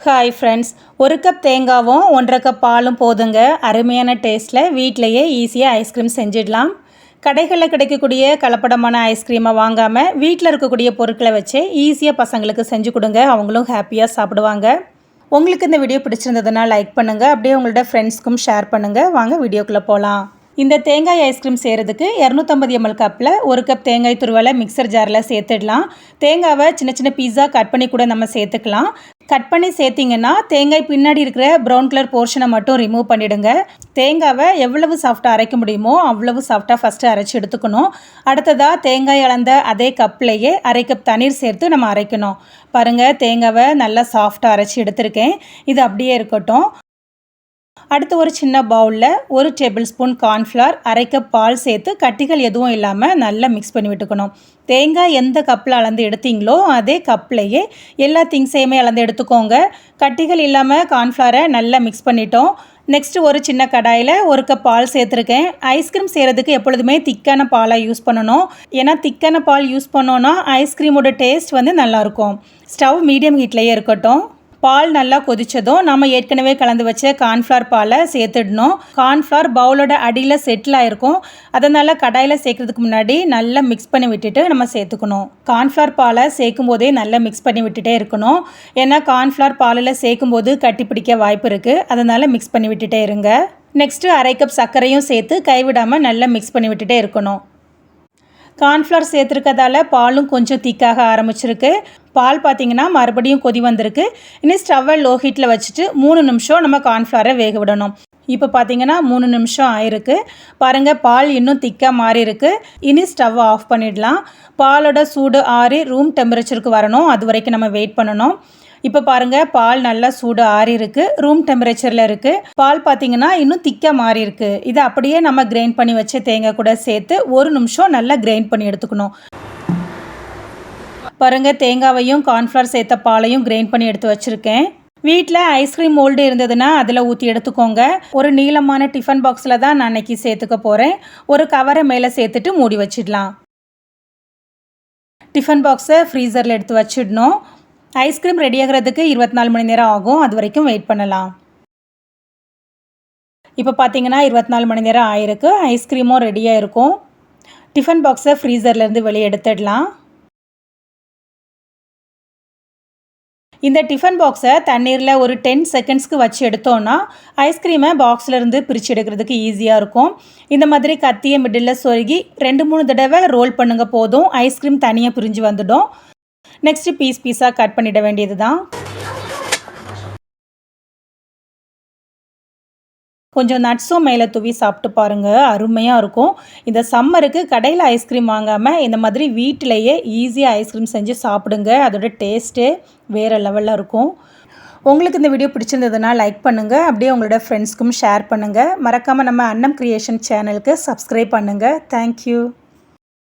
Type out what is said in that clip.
Hi friends ஒரு cup தேங்காவும் ஒன்றரை கப் பாலும் போதுங்க. அருமையான டேஸ்ட்டில் வீட்டிலையே ஈஸியாக ஐஸ்கிரீம் செஞ்சிடலாம். கடைகளில் கிடைக்கக்கூடிய கலப்படமான ஐஸ்கிரீமை வாங்காமல் வீட்டில் இருக்கக்கூடிய பொருட்களை வச்சு ஈஸியாக பசங்களுக்கு செஞ்சு கொடுங்க. அவங்களும் ஹாப்பியாக சாப்பிடுவாங்க. உங்களுக்கு இந்த வீடியோ பிடிச்சிருந்ததுன்னா லைக் பண்ணுங்கள் அப்படியே உங்களோட ஃப்ரெண்ட்ஸ்க்கும் ஷேர் பண்ணுங்கள் வாங்க வீடியோக்குள்ளே போகலாம் இந்த தேங்காய் ஐஸ்கிரீம் செய்கிறதுக்கு இரநூத்தம்பது எம்எல் கப்பில் ஒரு கப் தேங்காய் துருவலை மிக்சர் ஜாரில் சேர்த்துடலாம். தேங்காவை சின்ன சின்ன பீஸா கட் பண்ணி கூட நம்ம சேர்த்துக்கலாம். கட் பண்ணி சேர்த்திங்கன்னா தேங்காய் பின்னாடி இருக்கிற ப்ரௌன் கலர் போர்ஷனை மட்டும் ரிமூவ் பண்ணிவிடுங்க தேங்காவை எவ்வளவு சாஃப்டாக அரைக்க முடியுமோ அவ்வளவு சாஃப்டாக ஃபஸ்ட்டு அரைச்சி எடுத்துக்கணும். அடுத்ததாக தேங்காய் அளந்த அதே கப்லேயே அரை கப் தண்ணீர் சேர்த்து நம்ம அரைக்கணும். பாருங்கள் தேங்காவை நல்லா சாஃப்டாக அரைச்சி எடுத்திருக்கேன். இது அப்படியே இருக்கட்டும். அடுத்து ஒரு சின்ன பவுலில் ஒரு டேபிள் ஸ்பூன் கார்ன்ஃப்ளவர் அரைக்க பால் சேர்த்து கட்டிகள் எதுவும் இல்லாமல் நல்லா மிக்ஸ் பண்ணி விட்டுக்கணும். தேங்காய் எந்த கப்பில் அளந்து எடுத்தீங்களோ அதே கப்லேயே எல்லா திங்ஸையுமே அளந்து எடுத்துக்கோங்க. கட்டிகள் இல்லாமல் கார்ன்ஃப்ளவரை நல்லா மிக்ஸ் பண்ணிட்டோம். நெக்ஸ்ட்டு ஒரு சின்ன கடாயில் ஒரு கப் பால் சேர்த்துருக்கேன். ஐஸ்கிரீம் செய்கிறதுக்கு எப்பொழுதுமே திக்கான பாலாக யூஸ் பண்ணணும். ஏன்னா திக்கான பால் யூஸ் பண்ணோன்னா ஐஸ்கிரீமோட டேஸ்ட் வந்து நல்லாயிருக்கும் ஸ்டவ் மீடியம் ஹீட்லேயே இருக்கட்டும். பால் நல்லா கொதித்ததும் நம்ம ஏற்கனவே கலந்து வச்ச கார்ன்ஃப்ளவர் பாலை சேர்த்துடணும். கார்ன்ஃப்ளவர் பவுலோட அடியில் செட்டில் ஆகிருக்கும் அதனால் கடாயில் சேர்க்கறதுக்கு முன்னாடி நல்லா மிக்ஸ் பண்ணி விட்டுட்டு நம்ம சேர்த்துக்கணும். கார்ன்ஃப்ளவர் பாலை சேர்க்கும் போதே நல்லா மிக்ஸ் பண்ணி விட்டுட்டே இருக்கணும். ஏன்னா கார்ன்ஃப்ளவர் பாலில் சேர்க்கும் போது கட்டி பிடிக்க வாய்ப்பு இருக்குது அதனால் மிக்ஸ் பண்ணி விட்டுட்டே இருங்க. நெக்ஸ்ட்டு அரை கப் சர்க்கரையும் சேர்த்து கைவிடாமல் நல்லா மிக்ஸ் பண்ணி விட்டுட்டே இருக்கணும். கார்ன்ஃப்ளவர் சேர்த்துருக்கதால பாலும் கொஞ்சம் திக்காக ஆரம்பிச்சிருக்கு. பால் பார்த்திங்கன்னா மறுபடியும் கொதி வந்திருக்கு. இனி ஸ்டவ்வை லோ ஹீட்டில் வச்சுட்டு மூணு நிமிஷம் நம்ம கார்ன்ஃப்ளவரை வேக விடணும். இப்போ பார்த்தீங்கன்னா மூணு நிமிஷம் ஆயிருக்கு. பாருங்கள் பால் இன்னும் திக்காக மாறி இருக்கு இனி ஸ்டவ்வை ஆஃப் பண்ணிடலாம். பாலோட சூடு ஆறி ரூம் டெம்பரேச்சருக்கு வரணும். அது வரைக்கும் நம்ம வெயிட் பண்ணணும். இப்போ பாருங்கள் பால் நல்லா சூடு ஆறி இருக்கு ரூம் டெம்பரேச்சரில் இருக்குது பால் பார்த்தீங்கன்னா இன்னும் திக்காக மாறி இருக்கு இதை அப்படியே நம்ம கிரைண்ட் பண்ணி வச்ச தேங்காய் கூட சேர்த்து ஒரு நிமிஷம் நல்லா கிரைண்ட் பண்ணி எடுத்துக்கணும். பாருங்கள் தேங்காவையும் கார்ன்ஃப்ளவர் சேர்த்த பாலையும் கிரைண்ட் பண்ணி எடுத்து வச்சுருக்கேன். வீட்டில் ஐஸ்கிரீம் மோல்டு இருந்ததுன்னா அதில் ஊற்றி எடுத்துக்கோங்க. ஒரு நீளமான டிஃபன் பாக்ஸில் தான் நான் அன்னைக்கு சேர்த்துக்க போகிறேன் ஒரு கவரை மேலே சேர்த்துட்டு மூடி வச்சிடலாம். டிஃபன் பாக்ஸை ஃப்ரீசரில் எடுத்து வச்சிடணும். ஐஸ்கிரீம் ரெடி ஆகிறதுக்கு இருபத்தி நாலு மணி நேரம் ஆகும். அது வரைக்கும் வெயிட் பண்ணலாம். இப்போ பார்த்தீங்கன்னா இருபத்தி நாலு மணி நேரம் ஆயிருக்கு. ஐஸ்கிரீமும் ரெடியாக இருக்கும். டிஃபன் பாக்ஸை ஃப்ரீசர்லேருந்து வெளியே எடுத்துடலாம். இந்த டிஃபன் பாக்ஸை தண்ணீரில் ஒரு டென் செகண்ட்ஸ்க்கு வச்சு எடுத்தோன்னா ஐஸ்கிரீமை பாக்ஸ்லேருந்து பிரித்து எடுக்கிறதுக்கு ஈஸியாக இருக்கும். இந்த மாதிரி கத்தியை மிடில் சொருகி ரெண்டு மூணு தடவை ரோல் பண்ணுங்கள் போதும். ஐஸ்கிரீம் தனியாக பிரிஞ்சு வந்துடும். நெக்ஸ்ட்டு பீஸ் பீஸாக கட் பண்ணிட வேண்டியது தான் கொஞ்சம் நட்ஸும் மேலே தூவி சாப்பிட்டு பாருங்கள் அருமையாக இருக்கும். இந்த சம்மருக்கு கடையில் ஐஸ்கிரீம் வாங்காமல் இந்த மாதிரி வீட்டிலையே ஈஸியாக ஐஸ்கிரீம் செஞ்சு சாப்பிடுங்க. அதோட டேஸ்ட்டு வேறு லெவலில் இருக்கும். உங்களுக்கு இந்த வீடியோ பிடிச்சிருந்ததுன்னா லைக் பண்ணுங்கள் அப்படியே உங்களோட ஃப்ரெண்ட்ஸ்க்கும் ஷேர் பண்ணுங்கள் மறக்காமல் நம்ம அன்னம் க்ரியேஷன் சேனலுக்கு சப்ஸ்கிரைப் பண்ணுங்கள் தேங்க்யூ